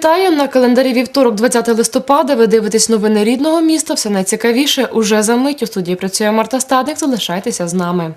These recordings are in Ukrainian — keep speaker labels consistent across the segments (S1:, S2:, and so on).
S1: вітаю на календарі вівторок, 20 листопада. Ви дивитесь новини рідного міста. Все найцікавіше уже за мить. У студії працює Марта Стадник. Залишайтеся з нами.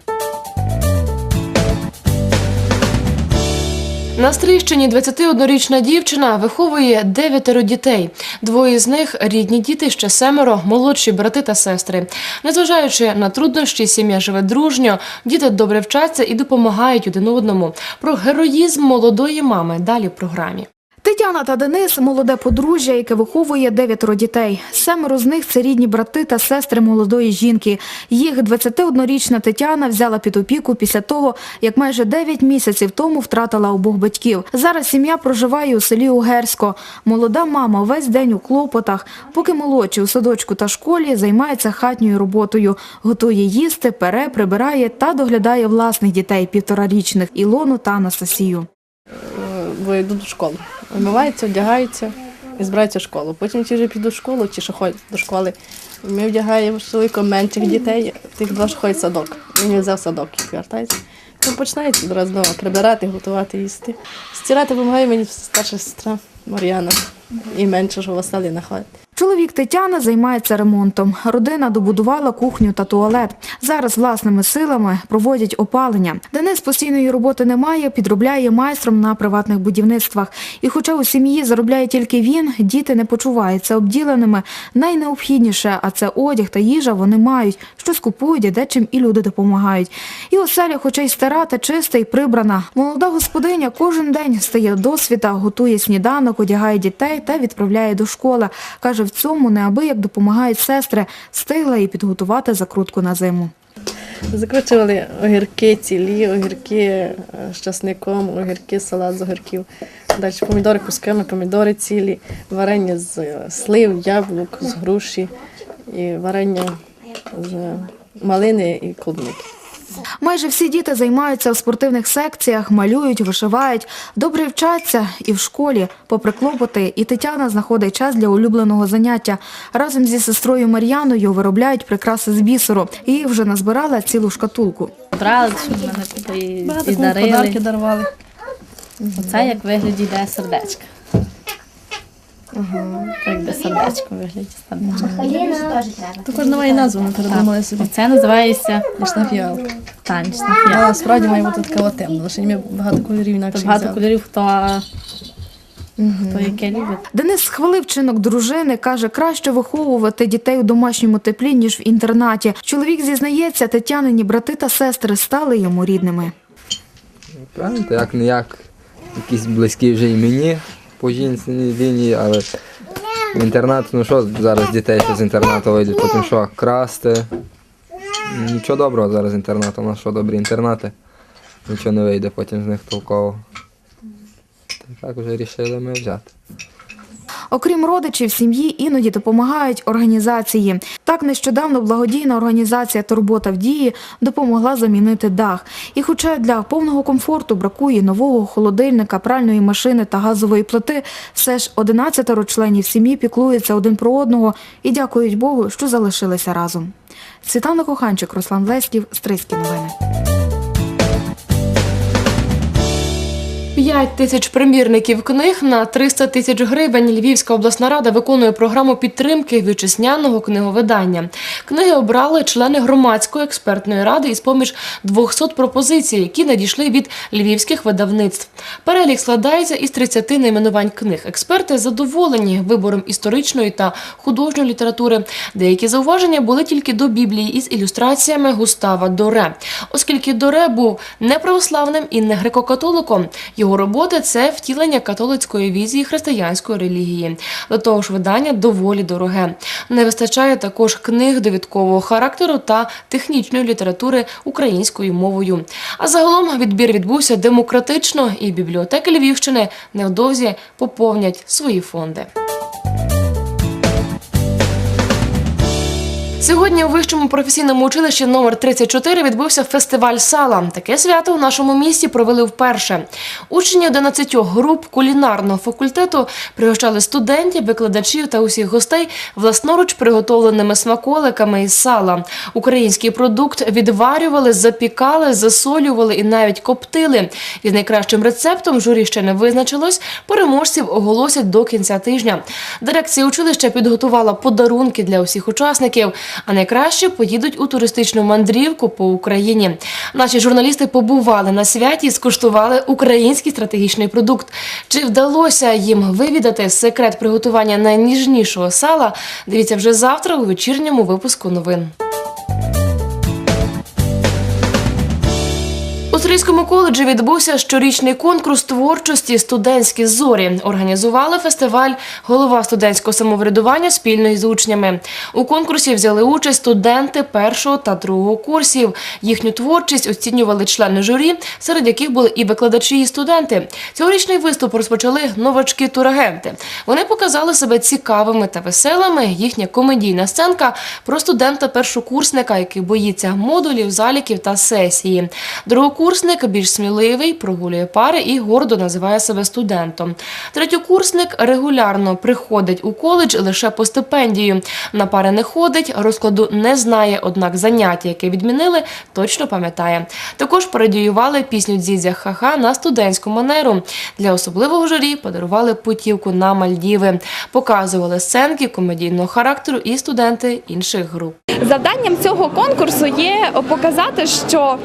S1: На Стрийщині 21-річна дівчина виховує дев'ятеро дітей. Двоє з них рідні діти, ще семеро, молодші брати та сестри. Незважаючи на труднощі, сім'я живе дружньо, діти добре вчаться і допомагають один одному. Про героїзм молодої мами далі в програмі.
S2: Тетяна та Денис молоде подружжя, яке виховує дев'ятеро дітей. Семеро з них це рідні брати та сестри молодої жінки. Їх 21-річна Тетяна взяла під опіку після того, як майже 9 місяців тому втратила обох батьків. Зараз сім'я проживає у селі Угерсько. Молода мама весь день у клопотах, поки молодші у садочку та школі займається хатньою роботою, готує їсти, пере, прибирає та доглядає власних дітей півторарічних Ілону та Анастасію.
S3: Бо йдуть до школи. Вмиваються, вдягаються і збираються в школу. Потім ті вже підуть в школу, ті, що ходять до школи. Ми вдягаємо з менших дітей, тих два, що ходять в садок. Він взяв садок і повертається. Тому починається одразу прибирати, готувати, їсти. Стирати допомагає мені старша сестра Мар'яна і менше, що Василина ходить.
S2: Чоловік Тетяна займається ремонтом. Родина добудувала кухню та туалет. Зараз власними силами проводять опалення. Денис постійної роботи немає, підробляє майстром на приватних будівництвах. І хоча у сім'ї заробляє тільки він, діти не почуваються обділеними. Найнеобхідніше, а це одяг та їжа, вони мають, що скупують, а дечим і люди допомагають. І оселя, хоча й стара та чиста і прибрана. Молода господиня кожен день стає до світа, готує сніданок, одягає дітей та відправляє до школи. Каже, в цьому неабияк допомагають сестри, стигла і підготувати закрутку на зиму.
S3: Закручували огірки цілі, огірки е, з часником, огірки, салат з огірків. Далі помідори кусками, помідори цілі, варення з е, слив, яблук, з груші і варення з малини і клубники.
S2: Майже всі діти займаються в спортивних секціях, малюють, вишивають, добре вчаться і в школі, попри клопоти, і Тетяна знаходить час для улюбленого заняття. Разом зі сестрою Мар'яною виробляють прикраси з бісеру. І їх вже назбирала цілу шкатулку.
S4: Брали, що мене і, і дарили.
S3: подарки дарували.
S4: Оце як вигляді йде сердечко. Так де сердечко вигляді сердечко.
S3: Також немає назви, ми передумали собі.
S4: Оце називається
S3: Нічна фіалка.
S4: танічна
S3: А
S4: фіалка.
S3: насправді має бути така от темна, лише ми багато кольорів
S4: То
S3: інакше
S4: багато кольорів, хто, хто яке любить.
S2: Денис схвалив чинок дружини, каже, краще виховувати дітей у домашньому теплі, ніж в інтернаті. Чоловік зізнається, Тетянині брати та сестри стали йому рідними.
S5: Правильно, то як не як якісь близькі вже і мені по лінії, але інтернат, ну що зараз дітей ще з інтернату вийдуть, потім що, красти. Нічого доброго зараз з інтернату, у нас що добрі інтернати. Нічого не вийде потім з них толково. Так вже вирішили ми взяти.
S2: Окрім родичів, сім'ї іноді допомагають організації. Так нещодавно благодійна організація Турбота в дії допомогла замінити дах. І хоча для повного комфорту бракує нового холодильника, пральної машини та газової плити, все ж 11 членів сім'ї піклуються один про одного і дякують Богу, що залишилися разом. Світлана Коханчик, Руслан Леськів, Стрийські новини.
S1: 5 тисяч примірників книг на 300 тисяч гривень. Львівська обласна рада виконує програму підтримки вітчизняного книговидання. Книги обрали члени громадської експертної ради із поміж 200 пропозицій, які надійшли від львівських видавництв. Перелік складається із 30 найменувань книг. Експерти задоволені вибором історичної та художньої літератури. Деякі зауваження були тільки до Біблії із ілюстраціями Густава Доре, оскільки Доре був не православним і не греко-католиком. Його роботи це втілення католицької візії християнської релігії. До того ж, видання доволі дороге. Не вистачає також книг довідкового характеру та технічної літератури українською мовою. А загалом відбір відбувся демократично, і бібліотеки Львівщини невдовзі поповнять свої фонди. Сьогодні у вищому професійному училищі номер 34 відбувся фестиваль сала. Таке свято у нашому місті провели вперше. Учні 11 груп кулінарного факультету пригощали студентів, викладачів та усіх гостей власноруч приготовленими смаколиками із сала. Український продукт відварювали, запікали, засолювали і навіть коптили. Із найкращим рецептом журі ще не визначилось. Переможців оголосять до кінця тижня. Дирекція училища підготувала подарунки для усіх учасників, а найкраще поїдуть у туристичну мандрівку по Україні. Наші журналісти побували на святі і скуштували український стратегічний продукт. Чи вдалося їм вивідати секрет приготування найніжнішого сала? Дивіться вже завтра у вечірньому випуску новин. У Стрийському коледжі відбувся щорічний конкурс творчості Студентські зорі. Організували фестиваль голова студентського самоврядування спільно із учнями. У конкурсі взяли участь студенти першого та другого курсів. Їхню творчість оцінювали члени журі, серед яких були і викладачі, і студенти. Цьогорічний виступ розпочали новачки турагенти. Вони показали себе цікавими та веселими. Їхня комедійна сценка про студента-першокурсника, який боїться модулів, заліків та сесії. Другокурсник більш сміливий, прогулює пари і гордо називає себе студентом. Третьокурсник регулярно приходить у коледж лише по стипендію. На пари не ходить, розкладу не знає, однак заняття, яке відмінили, точно пам'ятає. Також пародіювали пісню Дзідзя Ха-ха на студентську манеру. Для особливого журі подарували путівку на Мальдіви. Показували сценки комедійного характеру і студенти інших груп.
S6: Завданням цього конкурсу є показати, що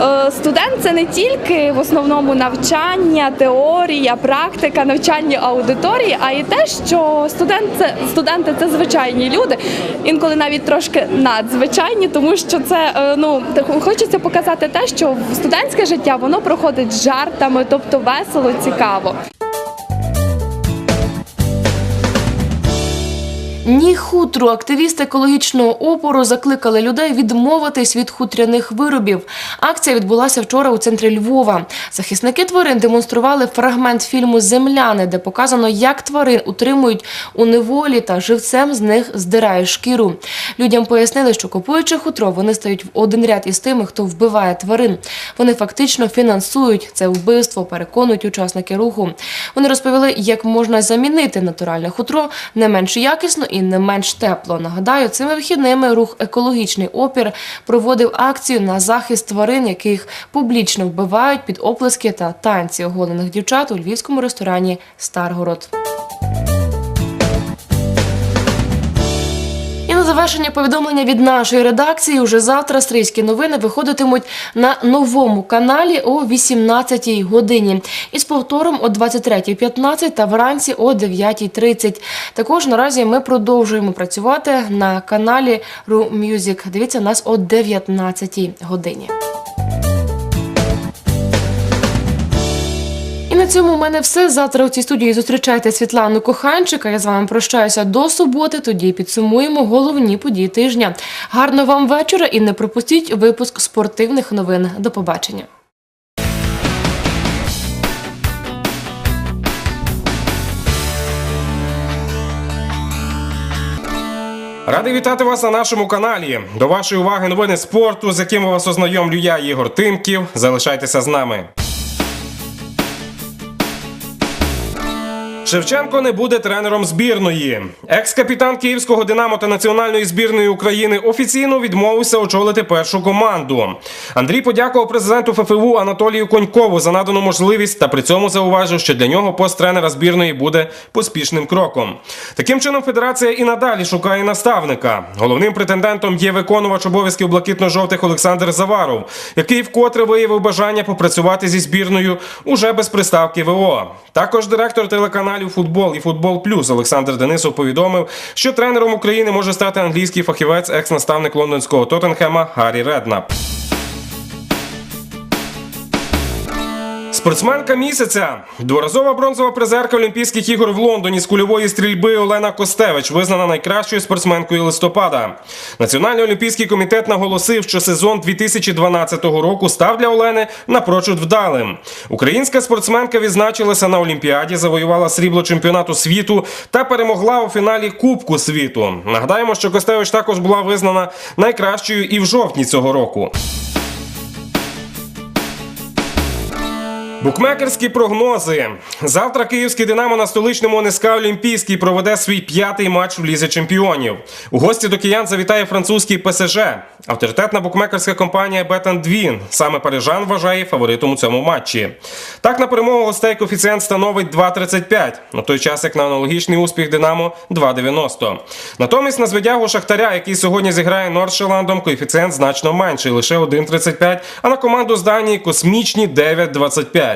S6: е, студент це не тільки в основному навчання, теорія, практика, навчання аудиторії, а й те, що студент це, студенти це звичайні люди, інколи навіть трошки надзвичайні, тому що це е, ну хочеться показати те, що студентське життя воно проходить жартами, тобто весело, цікаво.
S1: Ні хутру активісти екологічного опору закликали людей відмовитись від хутряних виробів. Акція відбулася вчора у центрі Львова. Захисники тварин демонстрували фрагмент фільму Земляни, де показано, як тварин утримують у неволі та живцем з них здирає шкіру. Людям пояснили, що купуючи хутро, вони стають в один ряд із тими, хто вбиває тварин. Вони фактично фінансують це вбивство, переконують учасники руху. Вони розповіли, як можна замінити натуральне хутро не менш якісно і не менш тепло. Нагадаю, цими вихідними рух екологічний опір проводив акцію на захист тварин, яких публічно вбивають під оплески та танці оголених дівчат у львівському ресторані Старгород. Завершення повідомлення від нашої редакції. Уже завтра стрийські новини виходитимуть на новому каналі о 18-й годині. Із повтором о 23.15 та вранці о 9.30. Також наразі ми продовжуємо працювати на каналі Ru Music. Дивіться нас о 19-й годині. Цьому у мене все. Завтра у цій студії зустрічайте Світлану Коханчика. Я з вами прощаюся до суботи. Тоді підсумуємо головні події тижня. Гарного вам вечора і не пропустіть випуск спортивних новин. До побачення.
S7: Радий вітати вас на нашому каналі. До вашої уваги новини спорту, з якими вас ознайомлю я, Ігор Тимків. Залишайтеся з нами. Шевченко не буде тренером збірної. Екс-капітан київського Динамо та національної збірної України офіційно відмовився очолити першу команду. Андрій подякував президенту ФФУ Анатолію Конькову за надану можливість та при цьому зауважив, що для нього пост тренера збірної буде поспішним кроком. Таким чином, федерація і надалі шукає наставника. Головним претендентом є виконувач обов'язків блакитно-жовтих Олександр Заваров, який вкотре виявив бажання попрацювати зі збірною уже без приставки ВО. Також директор телеканалів Футбол і Футбол Плюс Олександр Денисов повідомив, що тренером України може стати англійський фахівець, екс-наставник лондонського Тоттенхема Гаррі Реднап. Спортсменка місяця, дворазова бронзова призерка Олімпійських ігор в Лондоні з кульової стрільби Олена Костевич визнана найкращою спортсменкою листопада. Національний олімпійський комітет наголосив, що сезон 2012 року став для Олени напрочуд вдалим. Українська спортсменка відзначилася на Олімпіаді, завоювала срібло чемпіонату світу та перемогла у фіналі Кубку світу. Нагадаємо, що Костевич також була визнана найкращою і в жовтні цього року. Букмекерські прогнози. Завтра київський Динамо на столичному НСК Олімпійський проведе свій п'ятий матч в Лізі Чемпіонів. У гості до киян завітає французький ПСЖ. Авторитетна букмекерська компанія Bet Саме парижан вважає фаворитом у цьому матчі. Так на перемогу гостей коефіцієнт становить 2,35, на той час як на аналогічний успіх Динамо 2,90. Натомість на зведягу Шахтаря, який сьогодні зіграє Нордшеландом, коефіцієнт значно менший, лише 1,35, а на команду з Данії космічні 9,25.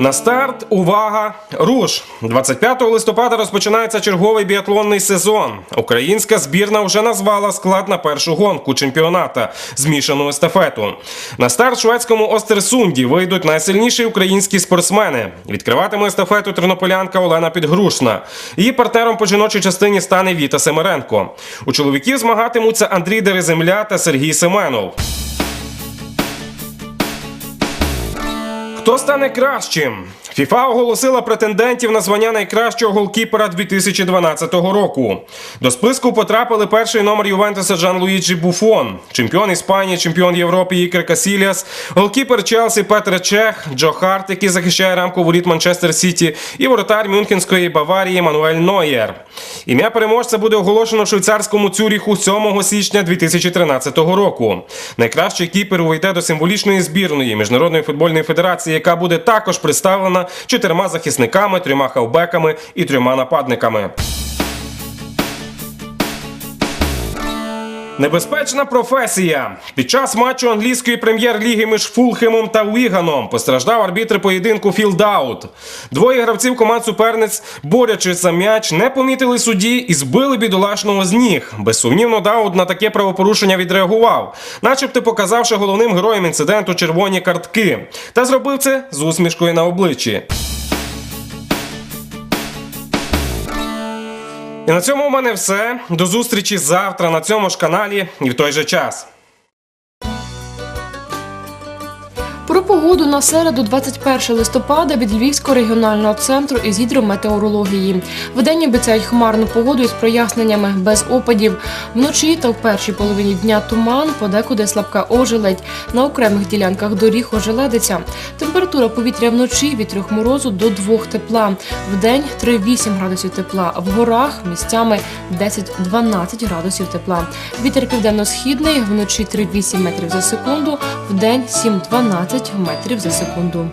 S7: На старт, увага, руш! 25 листопада розпочинається черговий біатлонний сезон. Українська збірна вже назвала склад на першу гонку чемпіоната змішану естафету. На старт шведському Остерсунді вийдуть найсильніші українські спортсмени. Відкриватиме естафету тернополянка Олена Підгрушна. Її партнером по жіночій частині стане Віта Семеренко. У чоловіків змагатимуться Андрій Дереземля та Сергій Семенов. Хто стане кращим? ФІФА оголосила претендентів на звання найкращого голкіпера 2012 року. До списку потрапили перший номер Ювентуса Джан Луїджі Буфон, чемпіон Іспанії, чемпіон Європи Ікер Касіліас, голкіпер Челсі Петр Чех, Джо Харт, який захищає рамку воріт Манчестер Сіті, і воротар Мюнхенської Баварії Мануель Нойєр. Ім'я переможця буде оголошено в швейцарському Цюріху 7 січня 2013 року. Найкращий кіпер увійде до символічної збірної міжнародної футбольної федерації, яка буде також представлена чотирма захисниками, трьома хавбеками і трьома нападниками. Небезпечна професія. Під час матчу англійської прем'єр-ліги між Фулхемом та Уіганом постраждав арбітр поєдинку Філдаут. Двоє гравців команд суперниць, борючись за м'яч, не помітили судді і збили бідолашного з ніг. Безсумнівно Даут на таке правопорушення відреагував, начебто показавши головним героєм інциденту червоні картки, та зробив це з усмішкою на обличчі. І на цьому у мене все. До зустрічі завтра на цьому ж каналі і в той же час.
S1: Про погоду на середу, 21 листопада, від Львівського регіонального центру із гідрометеорології. Вдень обіцяють хмарну погоду із проясненнями без опадів. Вночі та в першій половині дня туман, подекуди слабка ожеледь. На окремих ділянках доріг ожеледиться. Температура повітря вночі від 3 морозу до 2 тепла. Вдень 3-8 градусів тепла. В горах місцями 10-12 градусів тепла. Вітер південно-східний, вночі 3-8 метрів за секунду, вдень 7-12 метрів за секунду.